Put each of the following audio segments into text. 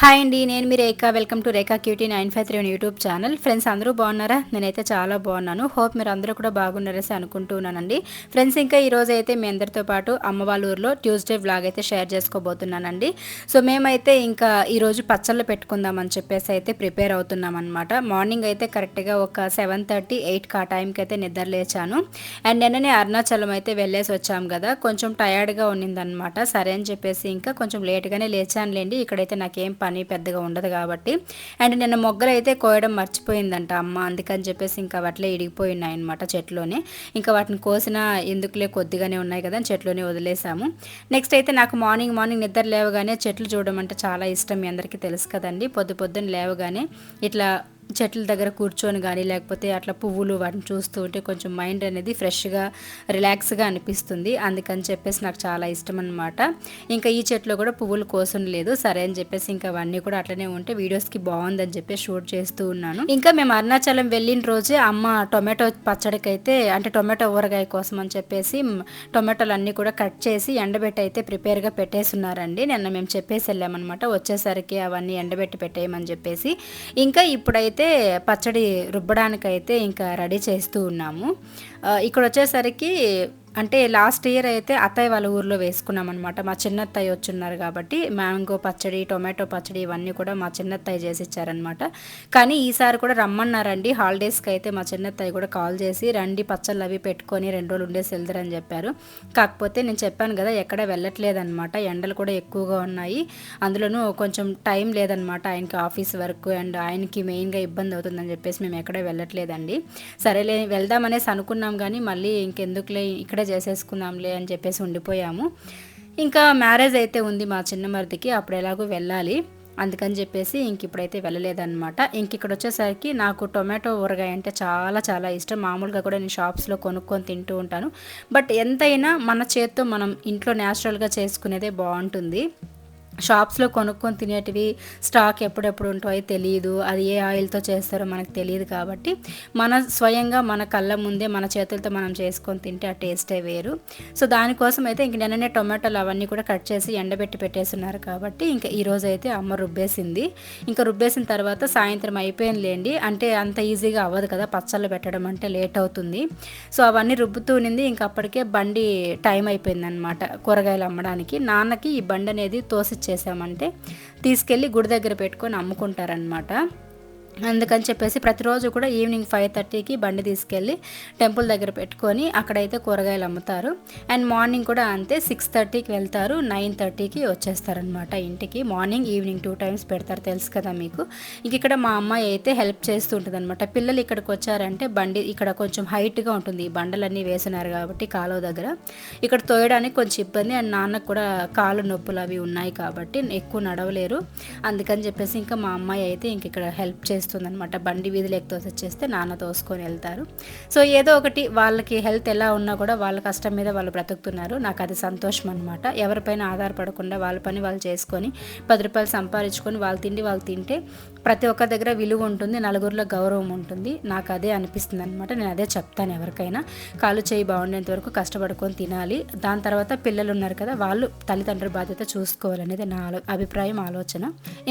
Hi అండి నేను మీ Rekha. Welcome to Rekha cutie nine five three YouTube channel friends అందరూ బాగున్నారా? నేనైతే చాలా బాగున్నాను. హోప్ మీరు అందరూ కూడా బాగున్నారని అనుకుంటున్నానండి. ఫ్రెండ్స్ ఇంకా ఈరోజు అయితే మీ అందరితో పాటు అమ్మ వాళ్ళ ట్యూస్డే వ్లాగ్ అయితే షేర్ చేసుకోబోతున్నానండి. సో మేమైతే ఇంకా ఈరోజు పచ్చళ్ళు పెట్టుకుందామని చెప్పేసి అయితే ప్రిపేర్ అవుతున్నాం అనమాట మార్నింగ్ అయితే కరెక్ట్గా ఒక సెవెన్ థర్టీ ఎయిట్కి ఆ టైంకి అయితే నిద్ర లేచాను. అండ్ నిన్ననే అరుణాచలం అయితే వెళ్ళేసి వచ్చాము కదా. కొంచెం టయర్డ్గా ఉన్నిందనమాట సరే అని చెప్పేసి ఇంకా కొంచెం లేట్గానే లేచానులేండి. ఇక్కడైతే నాకేం పని పెద్దగా ఉండదు కాబట్టి. అండ్ నిన్న మొగ్గలు అయితే కోయడం మర్చిపోయిందంట అమ్మ. అందుకని చెప్పేసి ఇంకా వాటిలో ఇడిగిపోయి అనమాట చెట్లోనే. ఇంకా వాటిని కోసిన ఎందుకులే కొద్దిగానే ఉన్నాయి కదా అని చెట్లోనే వదిలేసాము. నెక్స్ట్ అయితే నాకు మార్నింగ్ మార్నింగ్ నిద్ర లేవగానే చెట్లు చూడడం అంటే చాలా ఇష్టం మీ అందరికీ తెలుసు కదండి. పొద్దు పొద్దున్న లేవగానే ఇట్లా చెట్ల దగ్గర కూర్చొని కానీ లేకపోతే అట్లా పువ్వులు వాటిని చూస్తూ ఉంటే కొంచెం మైండ్ అనేది ఫ్రెష్గా రిలాక్స్గా అనిపిస్తుంది. అందుకని చెప్పేసి నాకు చాలా ఇష్టం అనమాట ఇంకా ఈ చెట్లో కూడా పువ్వులు కోసం లేదు. సరే అని చెప్పేసి ఇంకా అవన్నీ కూడా అట్లనే ఉంటే వీడియోస్కి బాగుందని చెప్పి షూట్ చేస్తూ ఉన్నాను. ఇంకా మేము అరుణాచలం వెళ్ళిన రోజే అమ్మ టొమాటో పచ్చడికి అయితే అంటే టొమాటో ఊరగాయ కోసం అని చెప్పేసి టొమాటోలు అన్నీ కూడా కట్ చేసి ఎండబెట్టి అయితే ప్రిపేర్గా పెట్టేస్తున్నారండి నిన్న మేము చెప్పేసి వెళ్ళామన్నమాట. వచ్చేసరికి అవన్నీ ఎండబెట్టి పెట్టేయమని చెప్పేసి. ఇంకా ఇప్పుడైతే అయితే పచ్చడి రుబ్బడానికైతే ఇంకా రెడీ చేస్తూ ఉన్నాము. ఇక్కడ వచ్చేసరికి అంటే లాస్ట్ ఇయర్ అయితే అత్తయ్య వాళ్ళ ఊర్లో వేసుకున్నాం అనమాట మా చిన్నత్తయ్య వచ్చున్నారు కాబట్టి మ్యాంగో పచ్చడి టొమాటో పచ్చడి ఇవన్నీ కూడా మా చిన్నత్తయ్య చేసి ఇచ్చారనమాట కానీ ఈసారి కూడా రమ్మన్నారండి. హాలిడేస్కి అయితే మా చిన్నత్తయ్య కూడా కాల్ చేసి రండి పచ్చళ్ళు అవి పెట్టుకొని రెండు రోజులు ఉండేసి వెళ్తారని చెప్పారు. కాకపోతే నేను చెప్పాను కదా ఎక్కడ వెళ్ళట్లేదనమాట ఎండలు కూడా ఎక్కువగా ఉన్నాయి. అందులోనూ కొంచెం టైం లేదనమాట ఆయనకి ఆఫీస్ వర్క్ అండ్ ఆయనకి మెయిన్గా ఇబ్బంది అవుతుందని చెప్పేసి మేము ఎక్కడ వెళ్ళట్లేదండి. సరేలే వెళ్దామనేసి అనుకున్నాం కానీ మళ్ళీ ఇంకెందుకులే ఇక్కడ ఇక్కడే చేసేసుకుందాంలే అని చెప్పేసి ఉండిపోయాము. ఇంకా మ్యారేజ్ అయితే ఉంది మా చిన్నమరిదికి అప్పుడు ఎలాగో వెళ్ళాలి. అందుకని చెప్పేసి ఇంక ఇప్పుడైతే వెళ్ళలేదన్నమాట. ఇంక ఇక్కడ వచ్చేసరికి నాకు టొమాటో ఊరగాయ అంటే చాలా చాలా ఇష్టం. మామూలుగా కూడా నేను షాప్స్లో కొనుక్కొని తింటూ ఉంటాను. బట్ ఎంతైనా మన చేత్తో మనం ఇంట్లో న్యాచురల్గా చేసుకునేదే బాగుంటుంది. షాప్స్లో కొనుక్కొని తినేటివి స్టాక్ ఎప్పుడెప్పుడు ఉంటాయో తెలియదు అది ఏ ఆయిల్తో చేస్తారో మనకు తెలియదు కాబట్టి మన స్వయంగా మన కళ్ళ ముందే మన చేతులతో మనం చేసుకొని తింటే ఆ టేస్టే వేరు. సో దానికోసం అయితే ఇంక నిన్ననే టొమాటోలు అవన్నీ కూడా కట్ చేసి ఎండబెట్టి పెట్టేస్తున్నారు కాబట్టి ఇంకా ఈరోజు అయితే అమ్మ రుబ్బేసింది. ఇంకా రుబ్బేసిన తర్వాత సాయంత్రం అయిపోయిందిలేండి. అంటే అంత ఈజీగా అవ్వదు కదా పచ్చళ్ళు పెట్టడం అంటే లేట్ అవుతుంది. సో అవన్నీ రుబ్బుతూ ఉన్నింది ఇంకా అప్పటికే బండి టైం అయిపోయింది అనమాట కూరగాయలు అమ్మడానికి. నాన్నకి ఈ బండి అనేది తోసి చేసామంటే తీసుకెళ్ళి గుడి దగ్గర పెట్టుకొని అమ్ముకుంటారనమాట అందుకని చెప్పేసి ప్రతిరోజు కూడా ఈవినింగ్ ఫైవ్ థర్టీకి బండి తీసుకెళ్ళి టెంపుల్ దగ్గర పెట్టుకొని అక్కడైతే కూరగాయలు అమ్ముతారు. అండ్ మార్నింగ్ కూడా అంతే సిక్స్ థర్టీకి వెళ్తారు నైన్ థర్టీకి వచ్చేస్తారనమాట ఇంటికి. మార్నింగ్ ఈవినింగ్ టూ టైమ్స్ పెడతారు తెలుసు కదా మీకు. ఇంక ఇక్కడ మా అమ్మాయి అయితే హెల్ప్ చేస్తూ ఉంటుంది అనమాట పిల్లలు ఇక్కడికి వచ్చారంటే బండి ఇక్కడ కొంచెం హైట్గా ఉంటుంది. ఈ బండలన్నీ వేసినారు కాబట్టి కాలువ దగ్గర. ఇక్కడ తోయడానికి కొంచెం ఇబ్బంది. అండ్ నాన్నకు కూడా కాలు నొప్పులు అవి ఉన్నాయి కాబట్టి ఎక్కువ నడవలేరు. అందుకని చెప్పేసి ఇంకా మా అమ్మాయి అయితే ఇంక ఇక్కడ హెల్ప్ వచ్చేస్తుంది అనమాట బండి వీధిలోకి తోసొచ్చేస్తే నాన్న తోసుకొని వెళ్తారు. సో ఏదో ఒకటి వాళ్ళకి హెల్త్ ఎలా ఉన్నా కూడా వాళ్ళ కష్టం మీద వాళ్ళు బ్రతుకుతున్నారు. నాకు అది సంతోషం అనమాట ఎవరిపైన ఆధారపడకుండా వాళ్ళ పని వాళ్ళు చేసుకొని పది రూపాయలు సంపాదించుకొని వాళ్ళు తిండి వాళ్ళు తింటే ప్రతి ఒక్క దగ్గర విలువ ఉంటుంది నలుగురిలో గౌరవం ఉంటుంది. నాకు అదే అనిపిస్తుంది అనమాట నేను అదే చెప్తాను ఎవరికైనా. కాలు చేయి బాగుండేంత వరకు కష్టపడుకొని తినాలి. దాని తర్వాత పిల్లలు ఉన్నారు కదా వాళ్ళు తల్లిదండ్రుల బాధ్యత చూసుకోవాలనేది నా అభిప్రాయం ఆలోచన.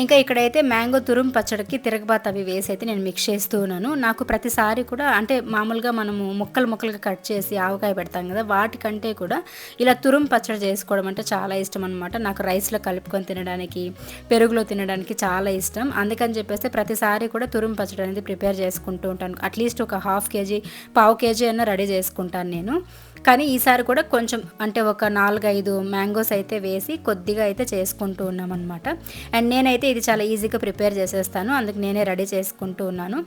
ఇంకా ఇక్కడైతే మ్యాంగో తురుం పచ్చడికి తిరగబాత అవి వేసి అయితే నేను మిక్స్ చేస్తూ ఉన్నాను. నాకు ప్రతిసారి కూడా అంటే మామూలుగా మనము ముక్కలు ముక్కలుగా కట్ చేసి ఆవకాయ పెడతాం కదా వాటికంటే కూడా ఇలా తురుము పచ్చడి చేసుకోవడం అంటే చాలా ఇష్టం అనమాట నాకు రైస్లో కలుపుకొని తినడానికి పెరుగులో తినడానికి చాలా ఇష్టం. అందుకని చెప్పేసి ప్రతిసారి కూడా తురుము పచ్చడి అనేది ప్రిపేర్ చేసుకుంటూ ఉంటాను. అట్లీస్ట్ ఒక హాఫ్ కేజీ పావు కేజీ అయినా రెడీ చేసుకుంటాను నేను. కానీ ఈసారి కూడా కొంచెం అంటే ఒక నాలుగైదు మ్యాంగోస్ అయితే వేసి కొద్దిగా అయితే చేసుకుంటూ ఉన్నామన్నమాట. అండ్ నేనైతే ఇది చాలా ఈజీగా ప్రిపేర్ చేసేస్తాను. అందుకు నేనే రెడీ చేసుకుంటూ ఉన్నాను.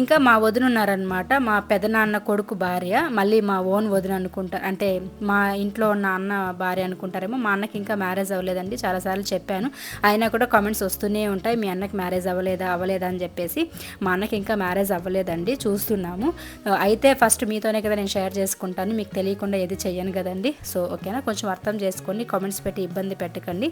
ఇంకా మా వదిన ఉన్నారనమాట మా పెదనాన్న కొడుకు భార్య. మళ్ళీ మా ఓన్ వదిన అనుకుంటారు అంటే మా ఇంట్లో ఉన్న అన్న భార్య అనుకుంటారేమో. మా అన్నకి ఇంకా మ్యారేజ్ అవ్వలేదండి. చాలాసార్లు చెప్పాను. అయినా కూడా కామెంట్స్ వస్తూనే ఉంటాయి. మీ అన్నకి మ్యారేజ్ అవ్వలేదా అవ్వలేదా అని చెప్పేసి మా అన్నకి ఇంకా మ్యారేజ్ అవ్వలేదండి. చూస్తున్నాము. అయితే ఫస్ట్ మీతోనే కదా నేను షేర్ చేసుకుంటాను. మీకు తెలియ తెలియకుండా ఏది చేయను కదండి. సో ఓకేనా? కొంచెం అర్థం చేసుకొని కామెంట్స్ పెట్టి ఇబ్బంది పెట్టకండి.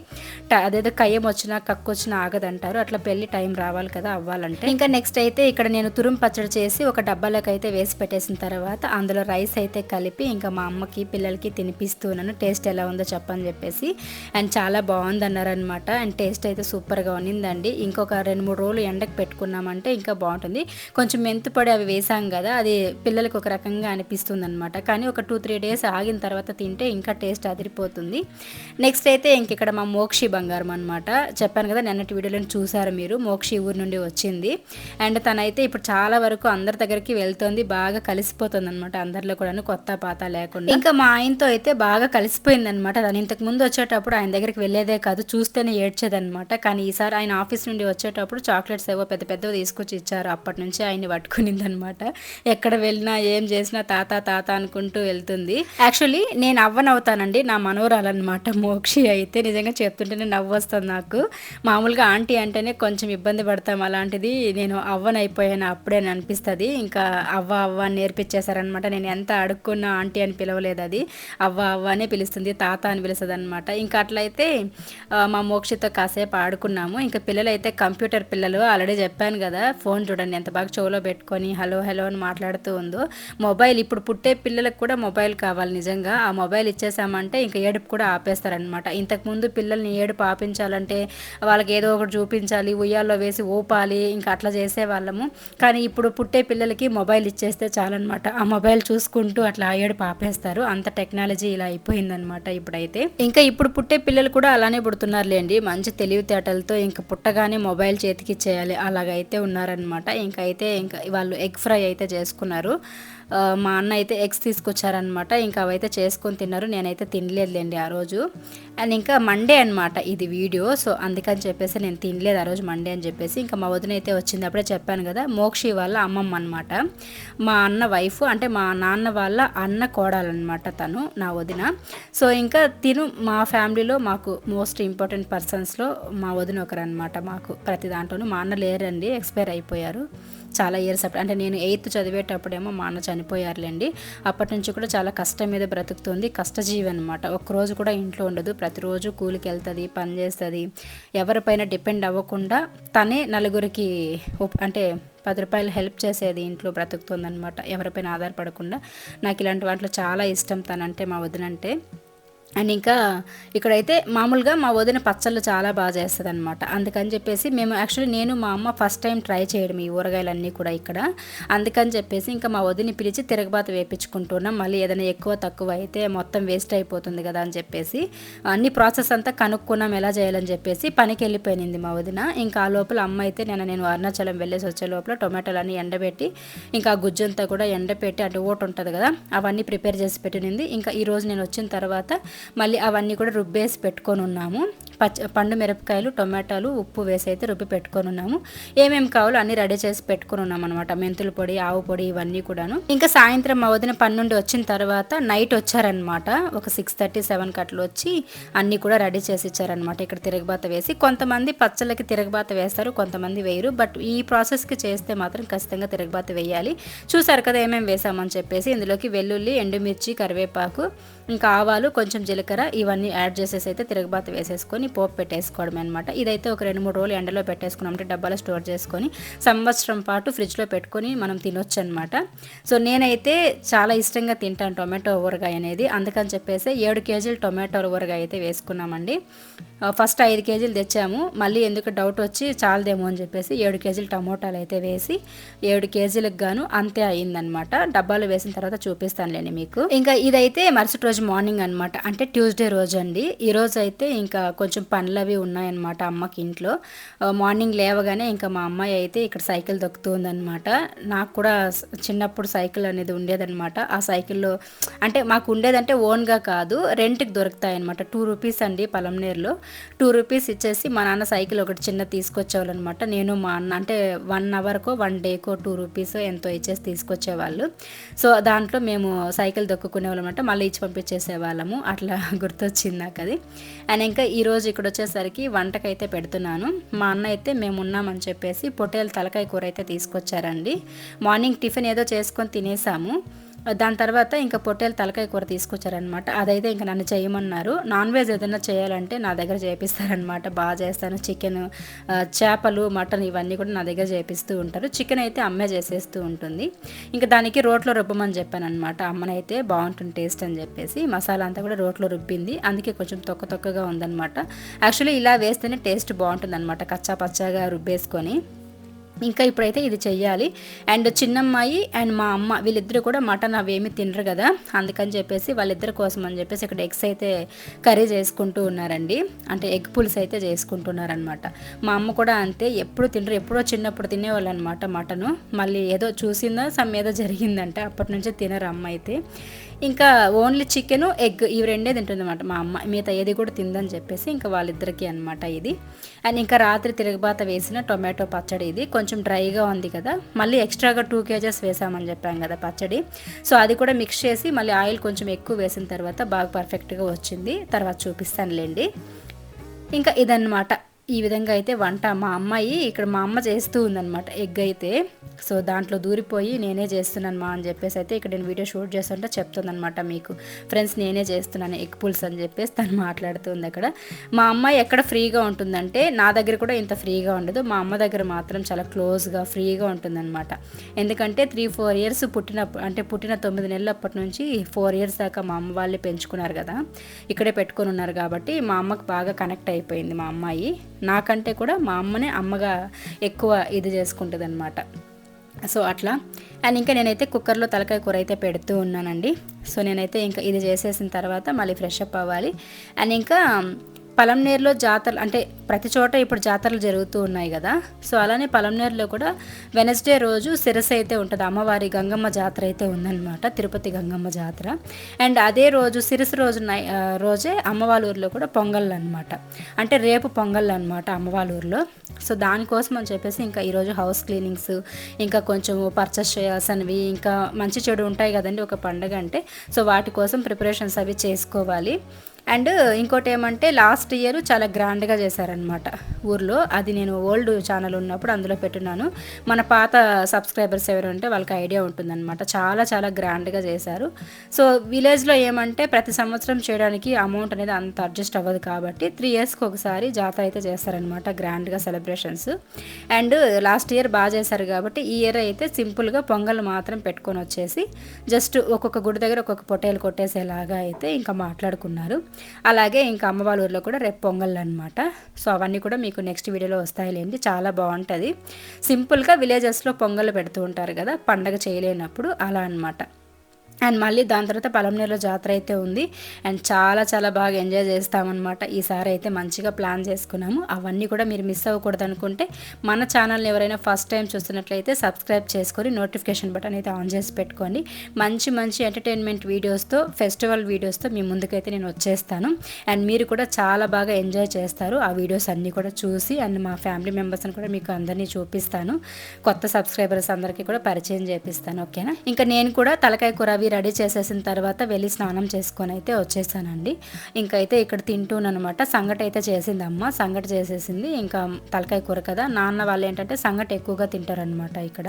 అదేదో కయ్యం వచ్చినా కక్కు వచ్చినా ఆగదంటారు. అట్లా పెళ్ళి టైం రావాలి కదా అవ్వాలంటే. ఇంకా నెక్స్ట్ అయితే ఇక్కడ నేను తురుము పచ్చడి చేసి ఒక డబ్బాలోకి అయితే వేసి పెట్టేసిన తర్వాత అందులో రైస్ అయితే కలిపి ఇంకా మా అమ్మకి పిల్లలకి తినిపిస్తున్నాను టేస్ట్ ఎలా ఉందో చెప్పని చెప్పేసి. అండ్ చాలా బాగుంది అన్నారనమాట అండ్ టేస్ట్ అయితే సూపర్గా ఉన్నిందండి. ఇంకొక రెండు మూడు రోజులు ఎండకు పెట్టుకున్నామంటే ఇంకా బాగుంటుంది. కొంచెం మెంతు పొడి అవి వేసాం కదా అది పిల్లలకి ఒక రకంగా అనిపిస్తుంది అనమాట కానీ ఒక టూ త్రీ త్రీ డేస్ ఆగిన తర్వాత తింటే ఇంకా టేస్ట్ అదిరిపోతుంది. నెక్స్ట్ అయితే ఇంక ఇక్కడ మా మోక్షి బంగారం అనమాట చెప్పాను కదా నిన్నటి వీడియోలో చూసారు మీరు మోక్షి ఊరు నుండి వచ్చింది. అండ్ తనైతే ఇప్పుడు చాలా వరకు అందరి దగ్గరికి వెళ్తుంది బాగా కలిసిపోతుంది అనమాట అందరిలో కూడా కొత్త పాత లేకుండా. ఇంకా మా ఆయనతో అయితే బాగా కలిసిపోయింది అనమాట తను ఇంతకు ముందు వచ్చేటప్పుడు ఆయన దగ్గరికి వెళ్ళేదే కాదు చూస్తేనే ఏడ్చేదనమాట కానీ ఈసారి ఆయన ఆఫీస్ నుండి వచ్చేటప్పుడు చాక్లెట్స్ ఏవో పెద్ద పెద్దవి తీసుకొచ్చి ఇచ్చారు. అప్పటి నుంచి ఆయన్ని పట్టుకునిందనమాట ఎక్కడ వెళ్ళినా ఏం చేసినా తాత తాత అనుకుంటూ వెళ్తుంది. యాక్చువల్లీ నేను అవ్వనవుతానండి నా మనోరాలన్నమాట మోక్షి అయితే నిజంగా చెప్తుంటేనే నవ్వు వస్తుంది నాకు. మామూలుగా ఆంటీ అంటేనే కొంచెం ఇబ్బంది పడతాం. అలాంటిది నేను అవ్వనైపోయాను. అప్పుడే అని అనిపిస్తుంది. ఇంకా అవ్వ అవ్వ అని నేర్పించేశారనమాట నేను ఎంత అడుక్కున్నా ఆంటీ అని పిలవలేదు అది. అవ్వ అవ్వ అనే పిలుస్తుంది. తాత అని పిలుస్తుంది అనమాట ఇంకా అట్లయితే మా మోక్షితో కాసేపు ఆడుకున్నాము. ఇంకా పిల్లలు అయితే కంప్యూటర్ పిల్లలు ఆల్రెడీ చెప్పాను కదా. ఫోన్ చూడండి. ఎంత బాగా చెవులో పెట్టుకొని హలో హలో అని మాట్లాడుతూ ఉందో. మొబైల్ ఇప్పుడు పుట్టే పిల్లలకు కూడా మొబైల్ కావాలి నిజంగా. ఆ మొబైల్ ఇచ్చేసామంటే ఇంకా ఏడుపు కూడా ఆపేస్తారనమాట ఇంతకుముందు పిల్లల్ని ఏడుపు ఆపించాలంటే వాళ్ళకి ఏదో ఒకటి చూపించాలి ఉయ్యాల్లో వేసి ఊపాలి ఇంకా అట్లా చేసేవాళ్ళము. కానీ ఇప్పుడు పుట్టే పిల్లలకి మొబైల్ ఇచ్చేస్తే చాలన్నమాట. ఆ మొబైల్ చూసుకుంటూ అట్లా ఏడుపు ఆపేస్తారు. అంత టెక్నాలజీ ఇలా అయిపోయిందనమాట ఇప్పుడైతే. ఇంకా ఇప్పుడు పుట్టే పిల్లలు కూడా అలానే పుడుతున్నారులేండి మంచి తెలివితేటలతో ఇంకా పుట్టగానే మొబైల్ చేతికి చేయాలి అలాగైతే ఉన్నారనమాట ఇంకా అయితే ఇంకా వాళ్ళు ఎగ్ ఫ్రై అయితే చేసుకున్నారు. మా అన్న అయితే ఎగ్స్ తీసుకొచ్చారనమాట ఇంకా అవైతే చేసుకొని తిన్నారు. నేనైతే తినలేదులేండి ఆ రోజు. అండ్ ఇంకా మండే అనమాట ఇది వీడియో. సో అందుకని చెప్పేసి నేను తినలేదు ఆ రోజు మండే అని చెప్పేసి. ఇంకా మా వదిన అయితే వచ్చింది. అప్పుడే చెప్పాను కదా మోక్షి వాళ్ళ అమ్మమ్మ అనమాట మా అన్న వైఫ్ అంటే మా నాన్న వాళ్ళ అన్న కోడాలన్నమాట తను నా వదిన. సో ఇంకా తిను మా ఫ్యామిలీలో మాకు మోస్ట్ ఇంపార్టెంట్ పర్సన్స్లో మా వదిన ఒకరు అనమాట మాకు ప్రతి దాంట్లోనూ. మా అన్న లేరండి ఎక్స్పైర్ అయిపోయారు. చాలా ఇయర్స్ అప్పుడు అంటే నేను ఎయిత్ చదివేటప్పుడేమో మా అన్న చనిపోయారులేండి. అప్పటి నుంచి కూడా చాలా కష్టం మీద బ్రతుకుతుంది కష్టజీవి అనమాట ఒక్కరోజు కూడా ఇంట్లో ఉండదు ప్రతిరోజు కూలికి వెళ్తుంది పని చేస్తుంది. ఎవరిపైన డిపెండ్ అవ్వకుండా తనే నలుగురికి అంటే పది రూపాయలు హెల్ప్ చేసేది ఇంట్లో బ్రతుకుతుంది అనమాట ఎవరిపైన ఆధారపడకుండా. నాకు ఇలాంటి వాటిలో చాలా ఇష్టం తనంటే మా వదినంటే. అండ్ ఇంకా ఇక్కడైతే మామూలుగా మా వదిన పచ్చళ్ళు చాలా బాగా చేస్తుంది అనమాట అందుకని చెప్పేసి మేము యాక్చువల్లీ నేను మా అమ్మ ఫస్ట్ టైం ట్రై చేయడం ఈ ఊరగాయలన్నీ కూడా ఇక్కడ. అందుకని చెప్పేసి ఇంకా మా వదిని పిలిచి తిరగబాత వేపించుకుంటున్నాం. మళ్ళీ ఏదైనా ఎక్కువ తక్కువ అయితే మొత్తం వేస్ట్ అయిపోతుంది కదా అని చెప్పేసి అన్ని ప్రాసెస్ అంతా కనుక్కున్నాం ఎలా చేయాలని చెప్పేసి పనికి వెళ్ళిపోయింది మా వదిన. ఇంకా ఆ లోపల అమ్మ అయితే నేను నేను అరుణాచలం వెళ్ళేసి వచ్చే లోపల టొమాటోలన్నీ ఎండబెట్టి ఇంకా ఆ గుజ్జంతా కూడా ఎండబెట్టి అంటే ఓటు ఉంటుంది కదా అవన్నీ ప్రిపేర్ చేసి పెట్టినింది. ఇంకా ఈరోజు నేను వచ్చిన తర్వాత మళ్ళీ అవన్నీ కూడా రుబ్బేసి పెట్టుకొని ఉన్నాము. పచ్చ పండు మిరపకాయలు టొమాటోలు ఉప్పు వేసి అయితే రుబ్బి పెట్టుకొని ఉన్నాము. ఏమేమి కావాలో అన్ని రెడీ చేసి పెట్టుకుని ఉన్నాం అనమాట మెంతుల పొడి ఆవు పొడి ఇవన్నీ కూడాను. ఇంకా సాయంత్రం మా వదిన పన్నుండి వచ్చిన తర్వాత నైట్ వచ్చారనమాట ఒక సిక్స్ థర్టీ సెవెన్ కట్లు వచ్చి అన్నీ కూడా రెడీ చేసి ఇచ్చారనమాట ఇక్కడ తిరగబాత వేసి. కొంతమంది పచ్చళ్ళకి తిరగబాత వేస్తారు కొంతమంది వేయరు. బట్ ఈ ప్రాసెస్కి చేస్తే మాత్రం ఖచ్చితంగా తిరగబాత వేయాలి. చూసారు కదా ఏమేమి వేసామని చెప్పేసి. ఇందులోకి వెల్లుల్లి ఎండుమిర్చి కరివేపాకు ఇంకా ఆవాలు కొంచెం జీలకర్ర ఇవన్నీ యాడ్ చేసేసి అయితే తిరగబాత వేసేసుకొని పోపు పెట్టేసుకోవడం అనమాట ఇదైతే ఒక రెండు మూడు రోజులు ఎండలో పెట్టేసుకున్నాం. అంటే డబ్బాలో స్టోర్ చేసుకొని సంవత్సరం పాటు ఫ్రిడ్జ్లో పెట్టుకొని మనం తినొచ్చు అనమాట సో నేనైతే చాలా ఇష్టంగా తింటాను టొమాటో ఊరగాయ అనేది. అందుకని చెప్పేసి ఏడు కేజీలు టొమాటో ఊరగాయ అయితే వేసుకున్నామండి. ఫస్ట్ ఐదు కేజీలు తెచ్చాము. మళ్ళీ ఎందుకు డౌట్ వచ్చి చాలదేమో అని చెప్పేసి ఏడు కేజీలు టమోటాలు అయితే వేసి ఏడు కేజీలకు గాను అంతే అయిందనమాట డబ్బాలు వేసిన తర్వాత చూపిస్తానులేండి మీకు. ఇంకా ఇదైతే మరుసటి రోజు మార్నింగ్ అనమాట అంటే ట్యూస్డే రోజు అండి ఈ అయితే ఇంకా కొంచెం పనులు అవి ఉన్నాయన్నమాట అమ్మకి ఇంట్లో. మార్నింగ్ లేవగానే ఇంకా మా అమ్మాయి అయితే ఇక్కడ సైకిల్ దొక్కుతుందనమాట నాకు కూడా చిన్నప్పుడు సైకిల్ అనేది ఉండేదన్నమాట. ఆ సైకిల్లో అంటే మాకు ఉండేదంటే ఓన్గా కాదు రెంట్కి దొరుకుతాయి అనమాట టూ రూపీస్ అండి పలంనేరులో టూ రూపీస్ ఇచ్చేసి మా నాన్న సైకిల్ ఒకటి చిన్న తీసుకొచ్చేవాళ్ళు అనమాట నేను మా అన్న అంటే వన్ అవర్కో వన్ డేకో టూ రూపీస్ ఎంతో ఇచ్చేసి తీసుకొచ్చేవాళ్ళు. సో దాంట్లో మేము సైకిల్ దొక్కుకునే వాళ్ళం అనమాట మళ్ళీ ఇచ్చి పంపించేసేవాళ్ళము. అట్లా గుర్తొచ్చింది నాకు అది అండ్ ఇంకా ఈరోజు ఇక్కడ వచ్చేసరికి వంటకైతే పెడుతున్నాను. మా అన్న అయితే మేము ఉన్నామని చెప్పేసి పొటేలు తలకాయ కూర అయితే తీసుకొచ్చారండి. మార్నింగ్ టిఫిన్ ఏదో చేసుకొని తినేసాము. దాని తర్వాత ఇంకా పొట్టేలు తలకాయ కూర తీసుకొచ్చారనమాట అదైతే ఇంకా నన్ను చేయమన్నారు. నాన్ వెజ్ ఏదైనా చేయాలంటే నా దగ్గర చేపిస్తారనమాట బాగా చేస్తాను. చికెన్ చేపలు మటన్ ఇవన్నీ కూడా నా దగ్గర చేపిస్తూ ఉంటారు. చికెన్ అయితే అమ్మే చేసేస్తూ ఉంటుంది. ఇంకా దానికి రోట్లో రుబ్బమని చెప్పాను అనమాట అమ్మనైతే బాగుంటుంది టేస్ట్ అని చెప్పేసి మసాలా అంతా కూడా రోట్లో రుబ్బింది. అందుకే కొంచెం తొక్క తొక్కగా ఉందన్నమాట. యాక్చువల్లీ ఇలా వేస్తేనే టేస్ట్ బాగుంటుంది అనమాట కచ్చా పచ్చాగా రుబ్బేసుకొని. ఇంకా ఇప్పుడైతే ఇది చెయ్యాలి. అండ్ చిన్నమ్మాయి అండ్ మా అమ్మ వీళ్ళిద్దరూ కూడా మటన్ అవేమి తినరు కదా. అందుకని చెప్పేసి వాళ్ళిద్దరి కోసం అని చెప్పేసి ఇక్కడ ఎగ్స్ అయితే కర్రీ చేసుకుంటూ ఉన్నారండి. అంటే ఎగ్ పులుసు అయితే చేసుకుంటున్నారనమాట మా అమ్మ కూడా అంతే ఎప్పుడు తినరు ఎప్పుడో చిన్నప్పుడు తినేవాళ్ళు అనమాట మటను. మళ్ళీ ఏదో చూసిందా సమ్ ఏదో జరిగిందంటే అప్పటి నుంచి తినరు అమ్మ అయితే. ఇంకా ఓన్లీ చికెన్ ఎగ్ ఇవి రెండే తింటుందన్నమాట మా అమ్మ. మిగతా ఏది కూడా తిందని చెప్పేసి ఇంకా వాళ్ళిద్దరికి అనమాట ఇది. అండ్ ఇంకా రాత్రి తిరగబాత వేసిన టొమాటో పచ్చడి ఇది. కొంచెం డ్రైగా ఉంది కదా. మళ్ళీ ఎక్స్ట్రాగా టూ కేజెస్ వేసామని చెప్పాం కదా పచ్చడి. సో అది కూడా మిక్స్ చేసి మళ్ళీ ఆయిల్ కొంచెం ఎక్కువ వేసిన తర్వాత బాగా పర్ఫెక్ట్గా వచ్చింది. తర్వాత చూపిస్తానులేండి. ఇంకా ఇదన్నమాట. ఈ విధంగా అయితే వంట మా అమ్మాయి ఇక్కడ మా అమ్మ చేస్తూ ఉందన్నమాట. ఎగ్ అయితే. సో దాంట్లో దూరిపోయి నేనే చేస్తున్నాను మా అని చెప్పేసి అయితే ఇక్కడ నేను వీడియో షూట్ చేస్తుంటే చెప్తుందనమాట మీకు. ఫ్రెండ్స్ నేనే చేస్తున్నాను ఎగ్ పుల్స్ అని చెప్పేసి తను మాట్లాడుతుంది అక్కడ. మా అమ్మాయి ఎక్కడ ఫ్రీగా ఉంటుందంటే నా దగ్గర కూడా ఇంత ఫ్రీగా ఉండదు. మా అమ్మ దగ్గర మాత్రం చాలా క్లోజ్గా ఫ్రీగా ఉంటుందన్నమాట. ఎందుకంటే త్రీ ఫోర్ ఇయర్స్ పుట్టిన అంటే పుట్టిన తొమ్మిది నెలలప్పటి నుంచి ఫోర్ ఇయర్స్ దాకా మా అమ్మ వాళ్ళే పెంచుకున్నారు కదా. ఇక్కడే పెట్టుకొని ఉన్నారు కాబట్టి మా అమ్మకు బాగా కనెక్ట్ అయిపోయింది మా అమ్మాయి. నాకంటే కూడా మా అమ్మనే అమ్మగా ఎక్కువ ఇది చేసుకుంటుంది అనమాట సో అట్లా. అండ్ ఇంకా నేనైతే కుక్కర్లో తలకాయ కూర అయితే పెడుతూ ఉన్నానండి. సో నేనైతే ఇంకా ఇది చేసేసిన తర్వాత మళ్ళీ ఫ్రెష్ అప్ అవ్వాలి. అండ్ ఇంకా పలంనేరులో జాతరలు అంటే ప్రతి చోట ఇప్పుడు జాతరలు జరుగుతూ ఉన్నాయి కదా. సో అలానే పలంనేరులో కూడా వెనస్డే రోజు శిరస్సు అయితే ఉంటుంది. అమ్మవారి గంగమ్మ జాతర అయితే ఉందన్నమాట తిరుపతి గంగమ్మ జాతర. అండ్ అదే రోజు శిరసు రోజు రోజే అమ్మవాళ్ళూరులో కూడా పొంగల్ అనమాట అంటే రేపు పొంగల్ అనమాట అమ్మవాళ్ళూరులో సో దానికోసం అని చెప్పేసి ఇంకా ఈరోజు హౌస్ క్లీనింగ్స్ ఇంకా కొంచెం పర్చేస్ చేయాల్సినవి ఇంకా మంచి చెడు ఉంటాయి కదండి ఒక పండగ అంటే. సో వాటి కోసం ప్రిపరేషన్స్ అవి చేసుకోవాలి. అండ్ ఇంకోటి ఏమంటే లాస్ట్ ఇయర్ చాలా గ్రాండ్గా చేశారనమాట ఊర్లో. అది నేను ఓల్డ్ ఛానల్ ఉన్నప్పుడు అందులో పెట్టున్నాను. మన పాత సబ్స్క్రైబర్స్ ఎవరు ఉంటే వాళ్ళకి ఐడియా ఉంటుందన్నమాట. చాలా చాలా గ్రాండ్గా చేశారు. సో విలేజ్లో ఏమంటే ప్రతి సంవత్సరం చేయడానికి అమౌంట్ అనేది అంత అడ్జస్ట్ అవ్వదు కాబట్టి త్రీ ఇయర్స్కి ఒకసారి జాతర అయితే చేస్తారనమాట గ్రాండ్గా సెలబ్రేషన్స్. అండ్ లాస్ట్ ఇయర్ బాగా చేశారు కాబట్టి ఈ ఇయర్ అయితే సింపుల్గా పొంగల్ మాత్రం పెట్టుకొని వచ్చేసి జస్ట్ ఒక్కొక్క గుడి దగ్గర ఒక్కొక్క పొట్టేలు కొట్టేసేలాగా అయితే ఇంకా మాట్లాడుకున్నారు. అలాగే ఇంకా అమ్మ వాళ్ళ కూడా రేపు పొంగల్ అనమాట సో అవన్నీ కూడా మీకు నెక్స్ట్ వీడియోలో వస్తాయిలేండి చాలా బాగుంటుంది. సింపుల్గా విలేజెస్లో పొంగల్ పెడుతూ ఉంటారు కదా పండగ చేయలేనప్పుడు అలా అనమాట అండ్ మళ్ళీ దాని తర్వాత పలంనేరులో జాతర అయితే ఉంది. అండ్ చాలా చాలా బాగా ఎంజాయ్ చేస్తామన్నమాట. ఈసారి అయితే మంచిగా ప్లాన్ చేసుకున్నాము. అవన్నీ కూడా మీరు మిస్ అవ్వకూడదు అనుకుంటే మన ఛానల్ని ఎవరైనా ఫస్ట్ టైం చూస్తున్నట్లయితే సబ్స్క్రైబ్ చేసుకొని నోటిఫికేషన్ బటన్ అయితే ఆన్ చేసి పెట్టుకోండి. మంచి మంచి ఎంటర్టైన్మెంట్ వీడియోస్తో ఫెస్టివల్ వీడియోస్తో మీ ముందుకైతే నేను వచ్చేస్తాను. అండ్ మీరు కూడా చాలా బాగా ఎంజాయ్ చేస్తారు. ఆ వీడియోస్ అన్నీ కూడా చూసి అండ్ మా ఫ్యామిలీ మెంబర్స్ని కూడా మీకు అందరినీ చూపిస్తాను. కొత్త సబ్స్క్రైబర్స్ అందరికీ కూడా పరిచయం చేపిస్తాను. ఓకేనా? ఇంకా నేను కూడా తలకాయ కూర అవి రెడీ చేసేసిన తర్వాత వెళ్ళి స్నానం చేసుకొని అయితే వచ్చేసానండి. ఇంకైతే ఇక్కడ తింటూనమాట సంగటి అయితే చేసింది అమ్మ సంగటి చేసేసింది. ఇంకా తలకాయ కూర కదా. నాన్న వాళ్ళు ఏంటంటే సంగటి ఎక్కువగా తింటారనమాట ఇక్కడ.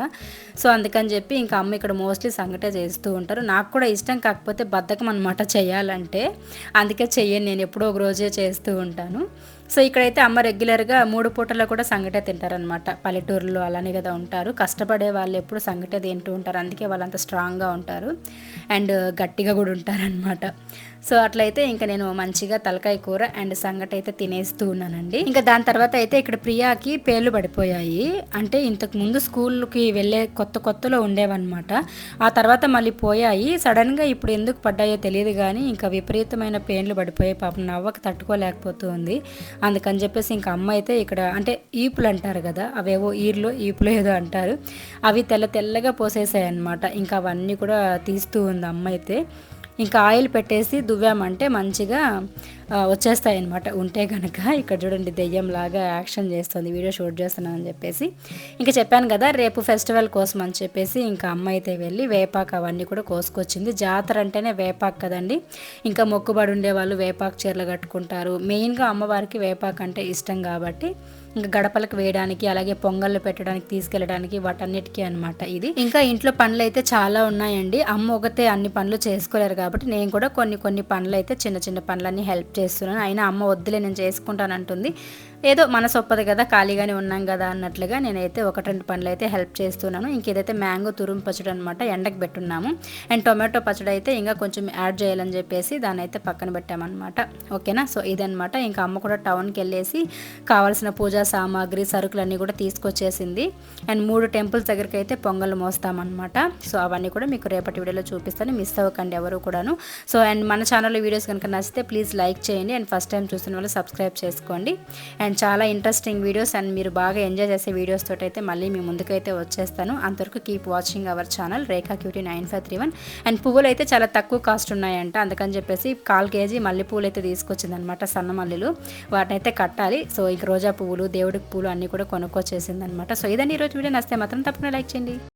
సో అందుకని చెప్పి ఇంకా అమ్మ ఇక్కడ మోస్ట్లీ సంగటే చేస్తూ ఉంటారు. నాకు కూడా ఇష్టం కాకపోతే బద్ధకం అనమాట చేయాలంటే. అందుకే చెయ్యను. నేను ఎప్పుడో ఒక రోజే చేస్తూ ఉంటాను. సో ఇక్కడైతే అమ్మ రెగ్యులర్గా మూడు పూటల్లో కూడా సంగటే తింటారనమాట పల్లెటూరులో అలానే కదా ఉంటారు. కష్టపడే వాళ్ళు ఎప్పుడు సంగటే తింటూ ఉంటారు. అందుకే వాళ్ళంత స్ట్రాంగ్గా ఉంటారు. అండ్ గట్టిగా కూడా ఉంటారనమాట సో అట్లయితే ఇంకా నేను మంచిగా తలకాయ కూర అండ్ సంగటి అయితే తినేస్తూ ఉన్నానండి. ఇంకా దాని తర్వాత అయితే ఇక్కడ ప్రియాకి పేర్లు పడిపోయాయి. అంటే ఇంతకు ముందు స్కూల్కి వెళ్ళే కొత్త కొత్తలో ఉండేవన్నమాట. ఆ తర్వాత మళ్ళీ పోయాయి. సడన్గా ఇప్పుడు ఎందుకు పడ్డాయో తెలియదు కానీ ఇంకా విపరీతమైన పేర్లు పడిపోయాయి. పాపం నవ్వకు తట్టుకోలేకపోతుంది. అందుకని చెప్పేసి ఇంకా అమ్మ అయితే ఇక్కడ అంటే ఈపులు అంటారు కదా అవేవో ఈర్లో ఈపులు ఏదో అంటారు. అవి తెల్ల తెల్లగా పోసేసాయి అనమాట ఇంకా అవన్నీ కూడా తీస్తూ ఉంది అమ్మ అయితే. ఇంకా ఆయిల్ పెట్టేసి దువ్వామంటే మంచిగా వచ్చేస్తాయి అనమాట ఉంటే కనుక ఇక్కడ చూడండి దెయ్యం లాగా యాక్షన్ చేస్తుంది వీడియో షూట్ చేస్తున్నాను అని చెప్పేసి. ఇంకా చెప్పాను కదా రేపు ఫెస్టివల్ కోసం అని చెప్పేసి ఇంకా అమ్మ అయితే వెళ్ళి వేపాకు అవన్నీ కూడా కోసుకొచ్చింది. జాతర అంటేనే వేపాకు కదండి. ఇంకా మొక్కుబడి ఉండే వాళ్ళు వేపాకు చీరలు కట్టుకుంటారు. మెయిన్గా అమ్మవారికి వేపాకు అంటే ఇష్టం కాబట్టి ఇంకా గడపలకు వేయడానికి అలాగే పొంగళ్ళు పెట్టడానికి తీసుకెళ్ళడానికి వాటన్నిటికీ అనమాట ఇది. ఇంకా ఇంట్లో పనులు అయితే చాలా ఉన్నాయండి. అమ్మ ఒకతే అన్ని పనులు చేసుకోలేరు కాబట్టి నేను కూడా కొన్ని కొన్ని పనులు అయితే చిన్న చిన్న పనులన్నీ హెల్ప్ చేస్తున్నాను. అయినా అమ్మ వద్దులే నేను చేసుకుంటానంటుంది. ఏదో మనసు ఒప్పదు కదా ఖాళీగానే ఉన్నాం కదా అన్నట్లుగా నేనైతే ఒకటి రెండు పనులు అయితే హెల్ప్ చేస్తున్నాను. ఇంక ఇదైతే మ్యాంగో తురుము పచ్చడి అనమాట ఎండకు పెట్టున్నాము. అండ్ టొమాటో పచ్చడి అయితే ఇంకా కొంచెం యాడ్ చేయాలని చెప్పేసి దాన్ని అయితే పక్కన పెట్టామన్నమాట. ఓకేనా? సో ఇదనమాట ఇంకా అమ్మ కూడా టౌన్కి వెళ్ళేసి కావాల్సిన పూజా సామాగ్రి సరుకులన్నీ కూడా తీసుకొచ్చేసింది. అండ్ మూడు టెంపుల్స్ దగ్గరికి అయితే పొంగల్ మోస్తామన్నమాట. సో అవన్నీ కూడా మీకు రేపటి వీడియోలో చూపిస్తాను. మిస్ అవ్వకండి ఎవరు కూడాను. సో అండ్ మన ఛానల్లో వీడియోస్ కనుక నచ్చితే ప్లీజ్ లైక్ చేయండి. అండ్ ఫస్ట్ టైం చూస్తున్న వాళ్ళు సబ్స్క్రైబ్ చేసుకోండి. అండ్ అండ్ చాలా ఇంట్రెస్టింగ్ వీడియోస్ అండ్ మీరు బాగా ఎంజాయ్ చేసే వీడియోస్ తోటి అయితే మళ్ళీ మీ ముందుకైతే వచ్చేస్తాను. అంతవరకు keep watching our channel Rekha cutie nine five three one and పువ్వులు అయితే చాలా తక్కువ కాస్ట్ ఉన్నాయంట. అందుకని చెప్పేసి కాల్ కేజీ మల్లె పువ్వులు అయితే తీసుకొచ్చిందనమాట సన్న మల్లెలు. వాటిని అయితే కట్టాలి. సో ఇక రోజా పువ్వులు దేవుడికి పువ్వులు అన్నీ కూడా కొనుక్కొచ్చేసిందనమాట. సో ఇదండి ఈరోజు వీడియో. నస్తే మాత్రం తప్పకుండా లైక్ చేయండి.